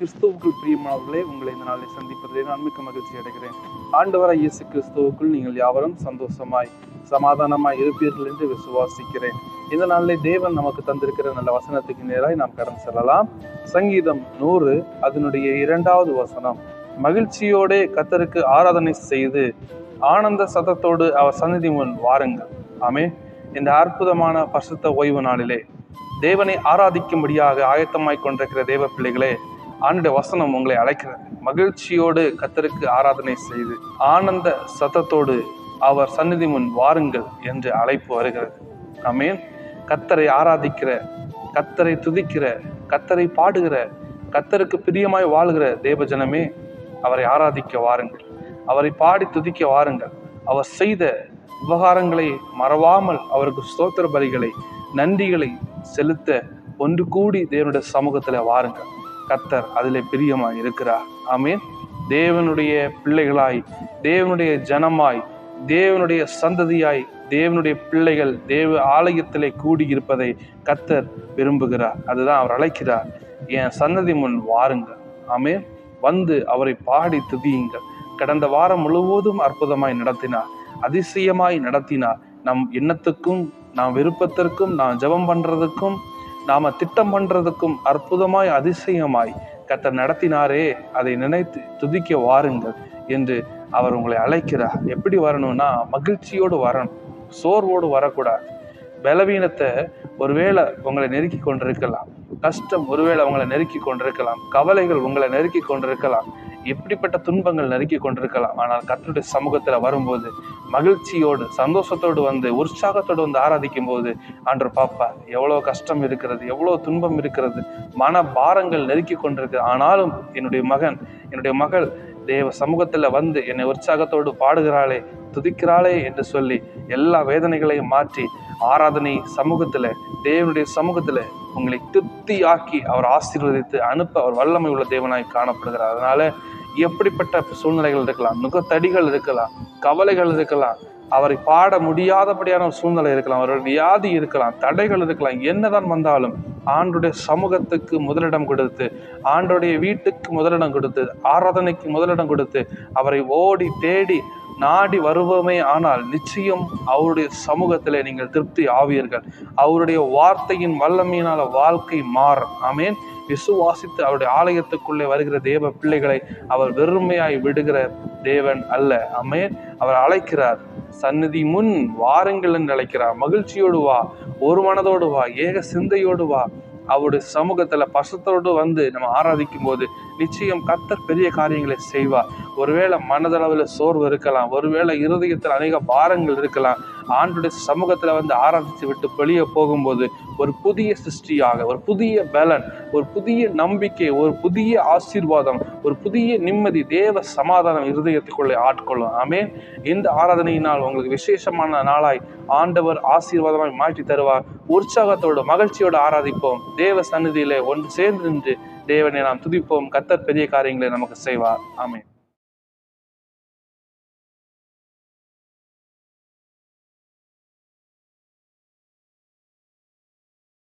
பிரியமானவர்களே உங்களை இந்த நாளில் சந்திப்பதிலே நான் மிக்க மகிழ்ச்சி அடைகிறேன். ஆண்டவராய் இயேசு கிறிஸ்துவுக்குள் நீங்கள் யாவரும் சந்தோஷமாய் சமாதானமாய் இருப்பீர்கள் என்று விசுவாசிக்கிறேன். இந்த நாளிலே தேவன் நமக்கு தந்திருக்கிற நல்ல வசனத்துக்கு நேராய் நாம் கடந்து செல்லலாம். சங்கீதம் நூறு அதனுடைய இரண்டாவது வசனம். மகிழ்ச்சியோடே கத்தருக்கு ஆராதனை செய்து ஆனந்த சதத்தோடு அவர் சந்நிதி முன் வாருங்கள். ஆமே இந்த அற்புதமான பசுத்த ஓய்வு நாளிலே தேவனை ஆராதிக்கும்படியாக ஆயத்தமாய் கொண்டிருக்கிற தேவ பிள்ளைகளே ஆண்டுடைய வசனம் உங்களை அழைக்கிறது. மகிழ்ச்சியோடு கத்தருக்கு ஆராதனை செய்து ஆனந்த சத்தத்தோடு அவர் சந்நிதி முன் வாருங்கள் என்று அழைப்பு வருகிறது. அமேன் கத்தரை ஆராதிக்கிற கத்தரை துதிக்கிற கத்தரை பாடுகிற கத்தருக்கு பிரியமாய் வாழ்கிற தேவஜனமே அவரை ஆராதிக்க வாருங்கள். அவரை பாடி துதிக்க வாருங்கள். அவர் செய்த உபகாரங்களை மறவாமல் அவருக்கு ஸ்தோத்திர பலிகளை நன்றிகளை செலுத்த ஒன்று கூடி தேவனுடைய சமூகத்தில் வாருங்கள். கத்தர் அதில் பிரியமாய் இருக்கிறார். ஆமீன். தேவனுடைய பிள்ளைகளாய் தேவனுடைய ஜனமாய் தேவனுடைய சந்ததியாய் தேவனுடைய பிள்ளைகள் தேவ ஆலயத்திலே கூடியிருப்பதை கத்தர் விரும்புகிறார். அதுதான் அவர் அழைக்கிறார். என் சன்னதி முன் வாருங்கள். ஆமேன். வந்து அவரை பாடி துதியுங்கள். கடந்த வாரம் முழுவதும் அற்புதமாய் நடத்தினார். அதிசயமாய் நடத்தினார். நம் எண்ணத்துக்கும் நாம் விருப்பத்திற்கும் நாம் ஜெபம் பண்ணுறதுக்கும் நாம திட்டம் பண்றதுக்கும் அற்புதமாய் அதிசயமாய் கத்த நடத்தினாரே அதை நினைத்து துதிக்க வாருங்கள் என்று அவர் உங்களை அழைக்கிறார். எப்படி வரணும்னா மகிழ்ச்சியோடு வரணும் சோர்வோடு வரக்கூடாது. பலவீனத்தை ஒருவேளை உங்களை நெருக்கி கொண்டிருக்கலாம். கஷ்டம் ஒருவேளை உங்களை நெருக்கி கொண்டிருக்கலாம். கவலைகள் உங்களை நெருக்கி கொண்டிருக்கலாம். எப்படிப்பட்ட துன்பங்கள் நெருக்கி கொண்டிருக்கலாம். ஆனால் கத்தருடைய சமூகத்தில் வரும்போது மகிழ்ச்சியோடு சந்தோஷத்தோடு வந்து உற்சாகத்தோடு வந்து ஆராதிக்கும் போது ஆண்டவர் பாப்பா எவ்வளோ கஷ்டம் இருக்கிறது எவ்வளோ துன்பம் இருக்கிறது மன பாரங்கள் நெருக்கி கொண்டிருக்கு. ஆனாலும் என்னுடைய மகன் என்னுடைய மகள் தேவ சமூகத்தில் வந்து என்னை உற்சாகத்தோடு பாடுகிறாளே துதிக்கிறாளே என்று சொல்லி எல்லா வேதனைகளையும் மாற்றி ஆராதனை சமூகத்தில் தேவனுடைய சமூகத்தில் உங்களை திருப்தி ஆக்கி அவர் ஆசீர்வதித்து அனுப்ப அவர் வல்லமை உள்ள தேவனாய் காணப்படுகிறார். அதனால எப்படிப்பட்ட சூழ்நிலைகள் இருக்கலாம் நுகத்தடிகள் இருக்கலாம் கவலைகள் இருக்கலாம் அவரை பாட முடியாதபடியான ஒரு சூழ்நிலை இருக்கலாம் அவருடைய வியாதி இருக்கலாம் தடைகள் இருக்கலாம் என்னதான் வந்தாலும் ஆண்டுடைய சமூகத்துக்கு முதலிடம் கொடுத்து ஆண்டுடைய வீட்டுக்கு முதலிடம் கொடுத்து ஆராதனைக்கு முதலிடம் கொடுத்து அவரை ஓடி தேடி நாடி வருவோமே ஆனால் நிச்சயம் அவருடைய சமூகத்தில் நீங்கள் திருப்தி ஆவீர்கள். அவருடைய வார்த்தையின் வல்லமையினால் வாழ்க்கை மாறும். ஆமேன். விசுவாசித்து அவருடைய ஆலயத்துக்குள்ளே வருகிற தேவ பிள்ளைகளை அவர் வெறுமையாய் விடுகிற தேவன் அல்ல. அமேன் அவர் அழைக்கிறார் சந்நிதி முன் வாருங்கள் என்று அழைக்கிறார். மகிழ்ச்சியோடு வா ஒரு மனதோடு வா ஏக சிந்தையோடு வா. அவருடைய சமூகத்துல பசத்தோடு வந்து நம்ம ஆராதிக்கும் போது நிச்சயம் கத்தர் பெரிய காரியங்களை செய்வார். ஒருவேளை மனதளவில் சோர்வு இருக்கலாம் ஒருவேளை இருதயத்தில் அநேக பாரங்கள் இருக்கலாம் ஆண்டுடைய சமூகத்தில் வந்து ஆராதித்து விட்டு வெளியே போகும்போது ஒரு புதிய சிருஷ்டியாக ஒரு புதிய பலன் ஒரு புதிய நம்பிக்கை ஒரு புதிய ஆசீர்வாதம் ஒரு புதிய நிம்மதி தேவ சமாதானம் இருதயத்துக்குள்ளே ஆட்கொள்ளும். ஆமேன். இந்த ஆராதனையினால் உங்களுக்கு விசேஷமான நாளாய் ஆண்டவர் ஆசீர்வாதமாய் மாற்றி தருவார். உற்சாகத்தோடு மகிழ்ச்சியோடு ஆராதிப்போம். தேவ சந்நிதியிலே ஒன்று சேர்ந்து நின்று தேவனை நாம் துதிப்போம். கத்தர் பெரிய காரியங்களை நமக்கு செய்வார். ஆமேன்.